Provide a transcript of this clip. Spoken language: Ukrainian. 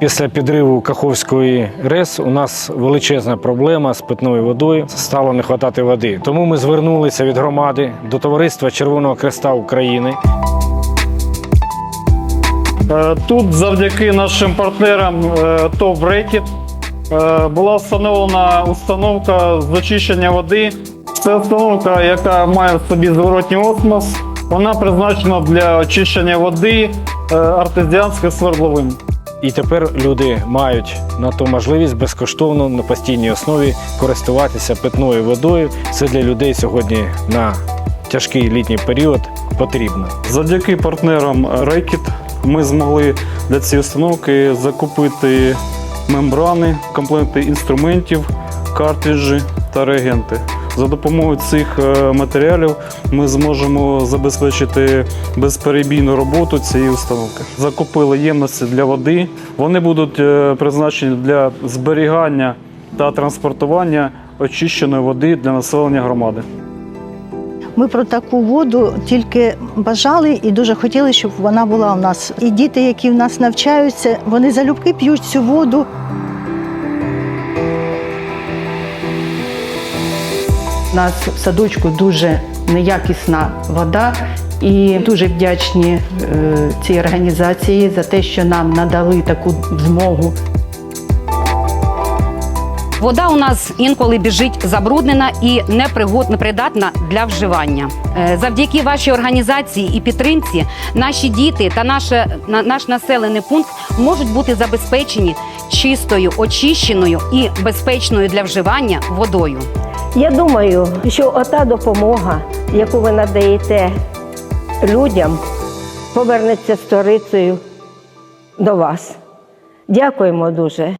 Після підриву Каховської РЕС у нас величезна проблема з питною водою. Стало не вистачати води. Тому ми звернулися від громади до товариства Червоного Хреста України. Е, Тут завдяки нашим партнерам е, ТОВ «Рекіт» е, була встановлена установка з очищення води. Це установка, яка має в собі зворотній осмос. Вона призначена для очищення води е, артезіанських свердловин. І тепер люди мають на то можливість безкоштовно на постійній основі користуватися питною водою. Це для людей сьогодні на тяжкий літній період потрібно. Завдяки партнерам Рекіт ми змогли для цієї установки закупити мембрани, комплекти інструментів, картриджі та реагенти. За допомогою цих е, матеріалів ми зможемо забезпечити безперебійну роботу цієї установки. Закупили ємності для води. Вони будуть е, призначені для зберігання та транспортування очищеної води для населення громади. Ми про таку воду тільки бажали і дуже хотіли, щоб вона була у нас. І діти, які в нас навчаються, вони залюбки п'ють цю воду. У нас в садочку дуже неякісна вода, і дуже вдячні е, цій організації за те, що нам надали таку змогу. Вода у нас інколи біжить забруднена і непридатна для вживання. Е, Завдяки вашій організації і підтримці наші діти та наше, на- наш населений пункт можуть бути забезпечені чистою, очищеною і безпечною для вживання водою. Я думаю, що ота допомога, яку ви надаєте людям, повернеться сторицею до вас. Дякуємо дуже.